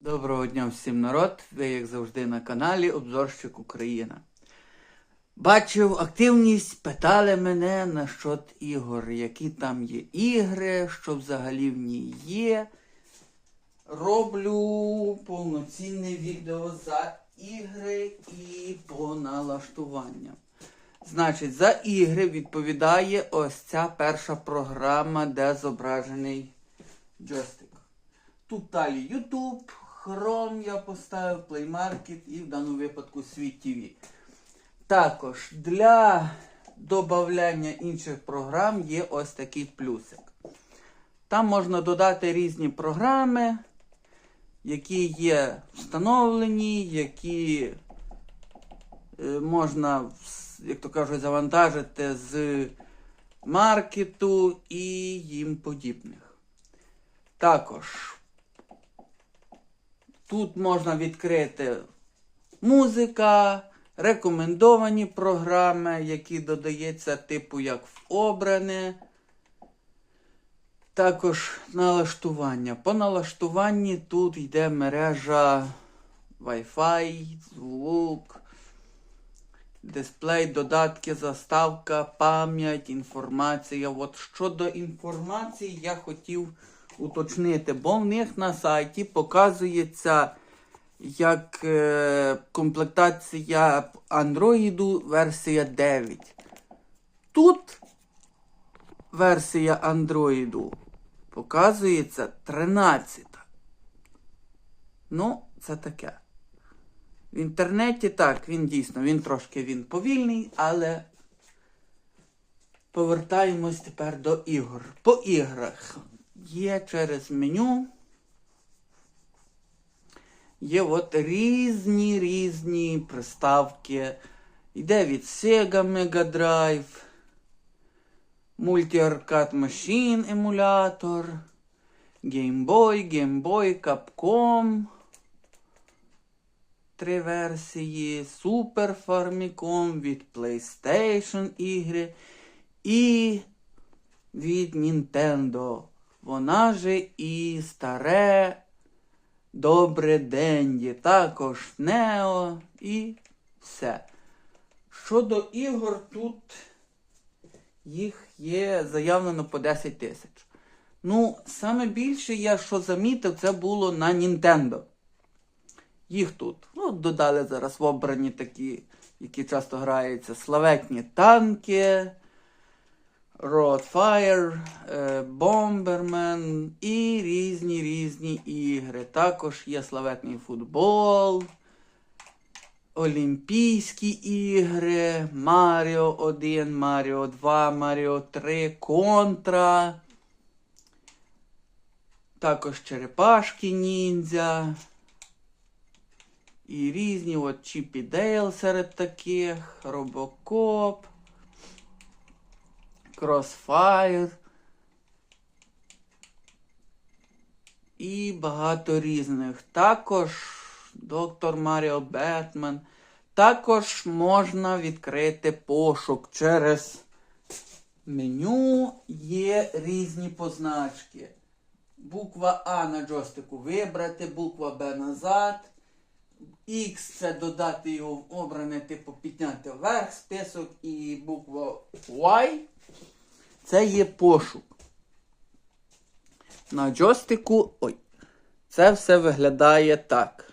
Доброго дня всім народ! Ви, як завжди, на каналі Обзорщик Україна. Бачив активність, питали мене насчет ігор, які там є ігри, що взагалі в ній є. Роблю повноцінне відео за ігри і по налаштуванням. Значить, за ігри відповідає ось ця перша програма, де зображений джойстик. Тут далі YouTube, Chrome я поставив, Play Market і в даному випадку Світ TV. Також для додавання інших програм є ось такий плюсик. Там можна додати різні програми, які є встановлені, які е, можна, як то кажуть, завантажити з маркету і їм подібних. Також тут можна відкрити музика, рекомендовані програми, які додаються, типу як в обране. Також налаштування. По налаштуванні тут йде мережа Wi-Fi, звук, дисплей, додатки, заставка, пам'ять, інформація. От щодо інформації я хотів уточнити, бо в них на сайті показується як е, комплектація Android версія 9. Тут версія Android показується 13. Ну, це таке. В інтернеті так, він дійсно, він трошки він повільний, але повертаємось тепер до ігор. По іграх є через меню. Є от різні різні приставки. Йде від Sega Mega Drive, Multi Arcade Machine емулятор, Game Boy, Game Boy, Capcom. Три версії, Super Famicom від PlayStation ігри і від Nintendo. Вона же і старе Добре Денді, також Нео і все. Щодо ігор, тут їх є заявлено по 10 тисяч. Ну, саме більше я що замітив, це було на Nintendo. Їх тут. Ну, додали зараз в обрані такі, які часто граються, славетні танки. Roadfire, е, Bomberman і різні різні ігри. Також є славетний футбол, Олімпійські ігри, Маріо 1, Маріо 2, Маріо 3, Контра. Також черепашки ніндзя. І різні от Чіпі Дейл серед таких, Робокоп. Crossfire і багато різних. Також Доктор Маріо Бетмен. Також можна відкрити пошук через меню є різні позначки. Буква А на джойстику вибрати, буква Б назад. X це додати його в обране, типу підняти вверх список і буква Y це є пошук. На джойстику. Ой. Це все виглядає так.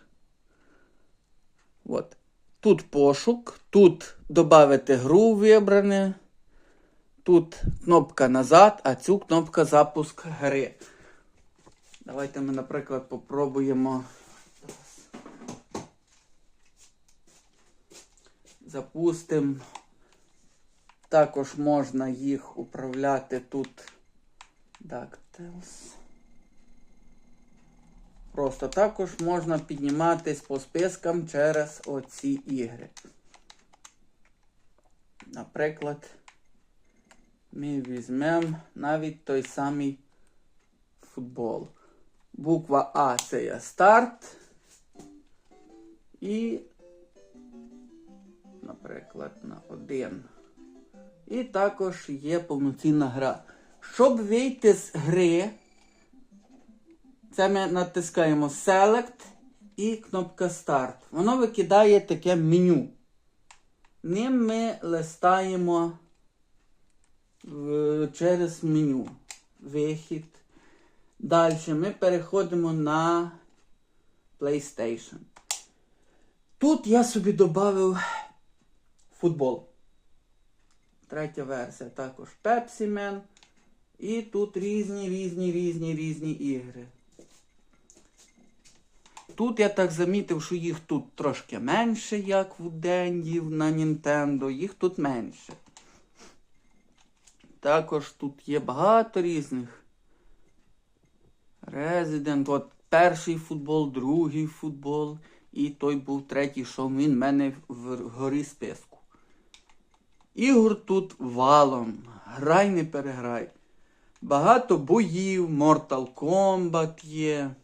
От. Тут пошук, тут додати гру вибране. Тут кнопка назад, а цю кнопка запуск гри. Давайте ми, наприклад, попробуємо. Запустимо. Також можна їх управляти тут DuckTales. Просто також можна підніматись по спискам через оці ігри. Наприклад, ми візьмемо навіть той самий футбол. Буква А це є старт. І, наприклад, на один. І також є повноцінна гра. Щоб вийти з гри, це ми натискаємо Select і кнопка старт. Воно викидає таке меню. Ним ми листаємо через меню. Вихід. Далі ми переходимо на PlayStation. Тут я собі додав футбол. Третя версія також Pepsi Man. І тут різні, різні, різні, різні ігри. Тут я так замітив, що їх тут трошки менше, як в Дендів на Nintendo, їх тут менше. Також тут є багато різних. Resident, от перший футбол, другий футбол. І той був третій, що він в мене вгорі списку. Ігор тут валом. Грай не переграй. Багато боїв, Mortal Kombat є.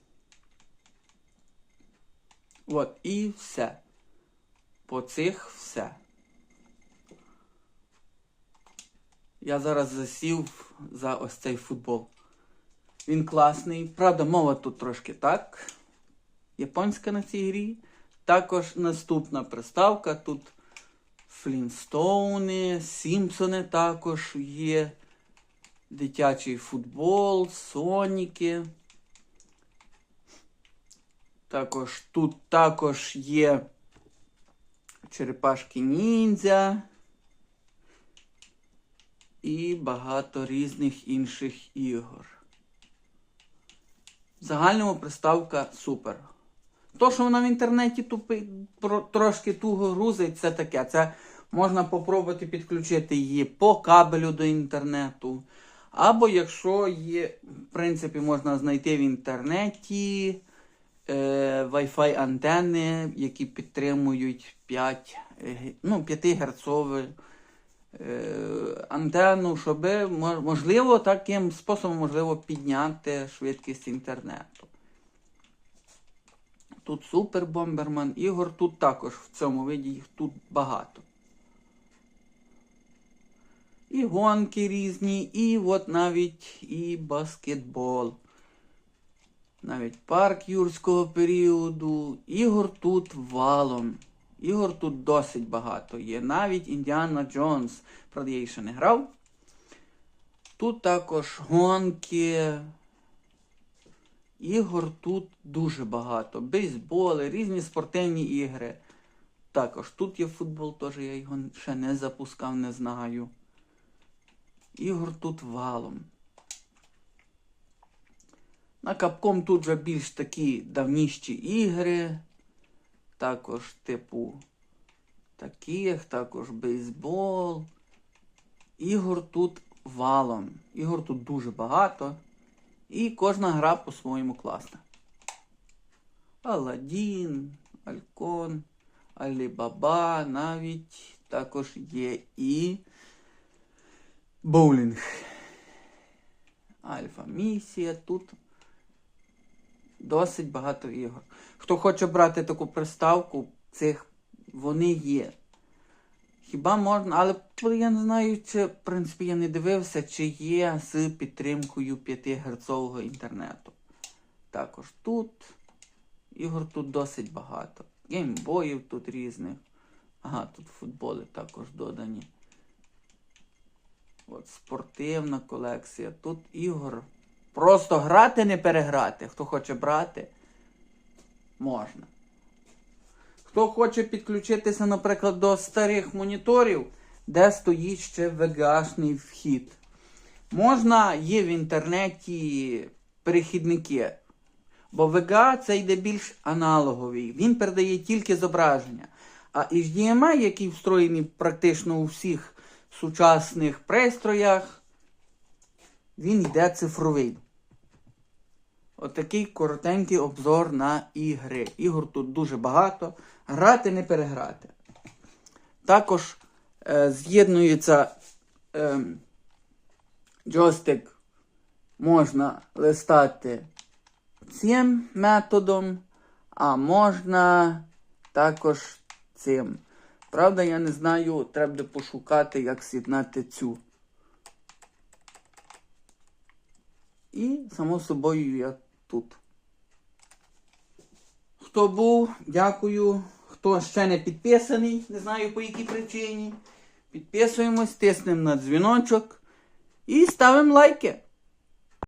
От, і все. По цих все. Я зараз засів за ось цей футбол. Він класний. Правда, мова тут трошки так. Японська на цій грі. Також наступна приставка. Тут Флінстоуни, Сімпсони також є. Дитячий футбол, Соніки. Також тут також є черепашки ніндзя і багато різних інших ігор. В загальному приставка супер. То, що вона в інтернеті тупи, про, трошки туго грузить, це таке. Це можна попробувати підключити її по кабелю до інтернету. Або якщо є, в принципі, можна знайти в інтернеті е, Wi-Fi антенни, які підтримують 5, е, ну, 5 герцову е, антенну, щоб можливо таким способом можливо підняти швидкість інтернету. Тут Супер Бомберман, ігор тут також в цьому виді їх тут багато. І гонки різні, і от навіть і баскетбол. Навіть парк юрського періоду. Ігор тут валом. Ігор тут досить багато є. Навіть Індіана Джонс, правда, я її ще не грав. Тут також гонки. Ігор тут дуже багато. Бейсболи, різні спортивні ігри. Також тут є футбол, теж я його ще не запускав, не знаю. Ігор тут валом. На Capcom тут вже більш такі давніші ігри. Також, типу, таких, також бейсбол. Ігор тут валом. Ігор тут дуже багато. І кожна гра по-своєму класна. Аладдін, Алькон, Алібаба, навіть також є і боулінг. Альфа місія тут досить багато ігор. Хто хоче брати таку приставку, цих вони є. Хіба можна, але я не знаю, чи, в принципі, я не дивився, чи є з підтримкою 5 герцового інтернету. Також тут. Ігор тут досить багато. Геймбоїв тут різних. Ага, тут футболи також додані. От спортивна колекція. Тут ігор. Просто грати, не переграти. Хто хоче брати, можна. Хто хоче підключитися, наприклад, до старих моніторів, де стоїть ще VGA-шний вхід. Можна, є в інтернеті перехідники. Бо VGA це йде більш аналоговий. Він передає тільки зображення. А HDMI, який встроєний практично у всіх сучасних пристроях, він йде цифровий. Отакий коротенький обзор на ігри. Ігор тут дуже багато. Грати не переграти. Також е, з'єднується е, джойстик можна листати цим методом, а можна також цим. Правда, я не знаю, треба буде пошукати, як з'єднати цю. І, само собою, я тут. хто був, дякую. Хто ще не підписаний, не знаю по якій причині. Підписуємось, тиснемо на дзвіночок і ставимо лайки.